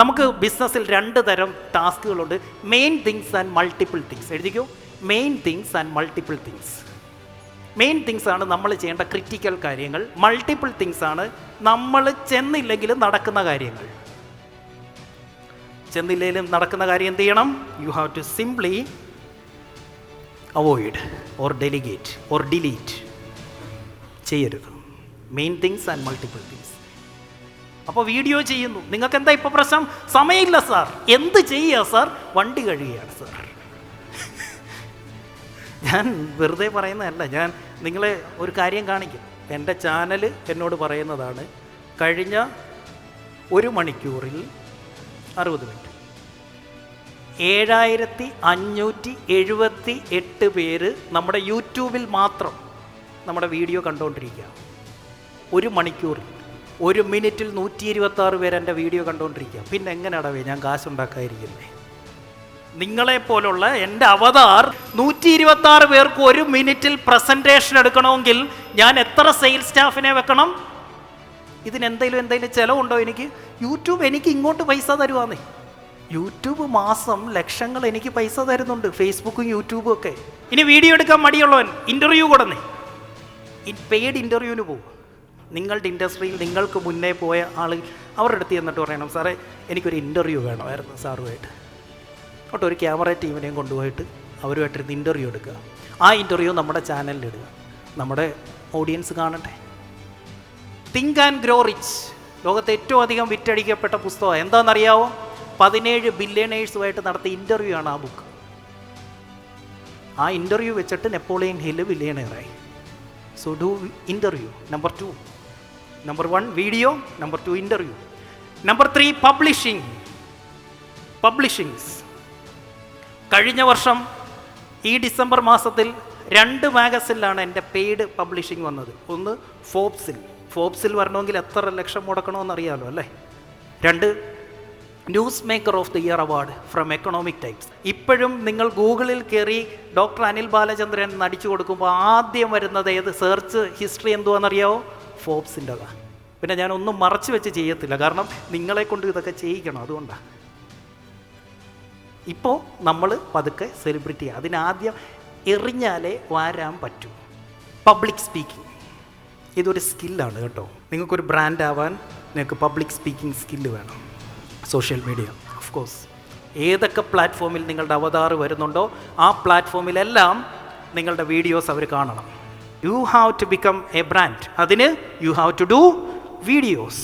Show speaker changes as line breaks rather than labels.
നമുക്ക് ബിസിനസ്സിൽ രണ്ട് തരം ടാസ്കുകളുണ്ട്. Main things and multiple things എഴുതിക്കോ? Main things and multiple things main things ആണ് നമ്മൾ ചെയ്യേണ്ട ക്രിറ്റിക്കൽ കാര്യങ്ങൾ. മൾട്ടിപ്പിൾ തിങ്സ് ആണ് നമ്മൾ ചെന്നില്ലെങ്കിലും നടക്കുന്ന കാര്യങ്ങൾ. ചെന്നില്ലെങ്കിലും നടക്കുന്ന കാര്യം എന്ത് ചെയ്യണം? You have to simply avoid or delegate or delete ചെയ്യരുത്. Main things and multiple things അപ്പോൾ വീഡിയോ ചെയ്യുന്നു. നിങ്ങൾക്ക് എന്താ ഇപ്പോൾ പ്രശ്നം? സമയമില്ല സാർ. എന്ത് ചെയ്യുക സാർ? വണ്ടി കഴിയുകയാണ് സാർ. ഞാൻ വെറുതെ പറയുന്നതല്ല. ഞാൻ നിങ്ങളെ ഒരു കാര്യം കാണിക്കും. എന്റെ ചാനൽ എന്നോട് പറയുന്നതാണ് കഴിഞ്ഞ ഒരു മണിക്കൂറിൽ അറുപത് മിനിറ്റ്. ഏഴായിരത്തി അഞ്ഞൂറ്റി എഴുപത്തി എട്ട് പേര് നമ്മുടെ യൂട്യൂബിൽ മാത്രം നമ്മുടെ വീഡിയോ കണ്ടുകൊണ്ടിരിക്കുക ഒരു മണിക്കൂറിൽ. ഒരു മിനിറ്റിൽ നൂറ്റി ഇരുപത്തി ആറ് പേര് എന്റെ വീഡിയോ കണ്ടുകൊണ്ടിരിക്കുക. പിന്നെ എങ്ങനെയാടവേ ഞാൻ കാശുണ്ടാക്കാതിരിക്കുന്നത് നിങ്ങളെ പോലുള്ള എന്റെ അവതാർ നൂറ്റി ഇരുപത്തി ആറ് പേർക്ക് ഒരു മിനിറ്റിൽ പ്രസന്റേഷൻ എടുക്കണമെങ്കിൽ ഞാൻ എത്ര സെയിൽസ് സ്റ്റാഫിനെ വെക്കണം? ഇതിനെന്തെങ്കിലും എന്തെങ്കിലും ചിലവുണ്ടോ എനിക്ക്? യൂട്യൂബ് എനിക്ക് ഇങ്ങോട്ട് പൈസ തരുവാന്നേ. യൂട്യൂബ് മാസം ലക്ഷങ്ങൾ എനിക്ക് പൈസ തരുന്നുണ്ട് ഫേസ്ബുക്കും യൂട്യൂബും ഒക്കെ. ഇനി വീഡിയോ എടുക്കാൻ മടിയുള്ളവൻ ഇന്റർവ്യൂ കൊടുന്നേ. പെയ്ഡ് ഇന്റർവ്യൂവിന് പോകും നിങ്ങളുടെ ഇൻഡസ്ട്രിയിൽ നിങ്ങൾക്ക് മുന്നേ പോയ ആൾ അവരുടെ അടുത്ത് ചെന്നിട്ട് പറയണം സാറേ എനിക്കൊരു ഇന്റർവ്യൂ വേണമായിരുന്നു സാറുമായിട്ട്. എന്നിട്ട് ഒരു ക്യാമറ ടീമിനെയും കൊണ്ടുപോയിട്ട് അവരുമായിട്ടിരുന്ന് ഇന്റർവ്യൂ എടുക്കുക. ആ ഇന്റർവ്യൂ നമ്മുടെ ചാനലിൽ ഇടുക. നമ്മുടെ ഓഡിയൻസ് കാണട്ടെ. തിങ്ക് ആൻഡ് ഗ്രോ റിച്ച് ലോകത്ത് ഏറ്റവും അധികം വിറ്റഴിക്കപ്പെട്ട പുസ്തകം എന്താണെന്നറിയാവോ? പതിനേഴ് ബില്യണേഴ്സുമായിട്ട് നടത്തിയ ഇന്റർവ്യൂ ആണ് ആ ബുക്ക് ആ ഇന്റർവ്യൂ വെച്ചിട്ട് Napoleon Hill ബില്യണയറായി so do interview number two number one video number two interview number three publishing publishings കഴിഞ്ഞ വർഷം ഈ ഡിസംബർ മാസത്തിൽ രണ്ട് മാഗസിനിലാണ് എന്റെ പെയ്ഡ് പബ്ലിഷിംഗ് വന്നത്. ഒന്ന് ഫോബ്സിൽ ഫോബ്സിൽ വരണമെങ്കിൽ എത്ര ലക്ഷം മുടക്കണമെന്ന് അറിയാമല്ലോ അല്ലേ? രണ്ട് news maker of the year award from Economic Times ഇപ്പോഴും നിങ്ങൾ ഗൂഗിളിൽ കയറി ഡോക്ടർ അനിൽ ബാലചന്ദ്രൻ നടിച്ചു കൊടുക്കുമ്പോൾ ആദ്യം വരുന്നത് ഏത്? സെർച്ച് ഹിസ്റ്ററി എന്തുവാണെന്നറിയാവോ ഫോബ്സിന്റെതാണ് പിന്നെ ഞാൻ ഒന്നും മറച്ചു വെച്ച് ചെയ്യത്തില്ല. കാരണം നിങ്ങളെ കൊണ്ട് ഇതൊക്കെ ചെയ്യിക്കണം. അതുകൊണ്ടാണ് ഇപ്പോൾ നമ്മൾ പതുക്കെ സെലിബ്രിറ്റി അതിനാദ്യം എറിഞ്ഞാലേ വാരാൻ പറ്റൂ. പബ്ലിക് സ്പീക്കിംഗ് ഇതൊരു സ്കില്ലാണ് കേട്ടോ. നിങ്ങൾക്കൊരു ബ്രാൻഡ് ആവാൻ നിങ്ങൾക്ക് പബ്ലിക് സ്പീക്കിംഗ് സ്കില്ല് വേണം. സോഷ്യൽ മീഡിയ ഓഫ് കോഴ്സ് ഏതൊക്കെ പ്ലാറ്റ്ഫോമിൽ നിങ്ങളുടെ അവതാർ വരുന്നുണ്ടോ ആ പ്ലാറ്റ്ഫോമിലെല്ലാം നിങ്ങളുടെ വീഡിയോസ് അവർ കാണണം. You have to become a brand അതിന് you have to do videos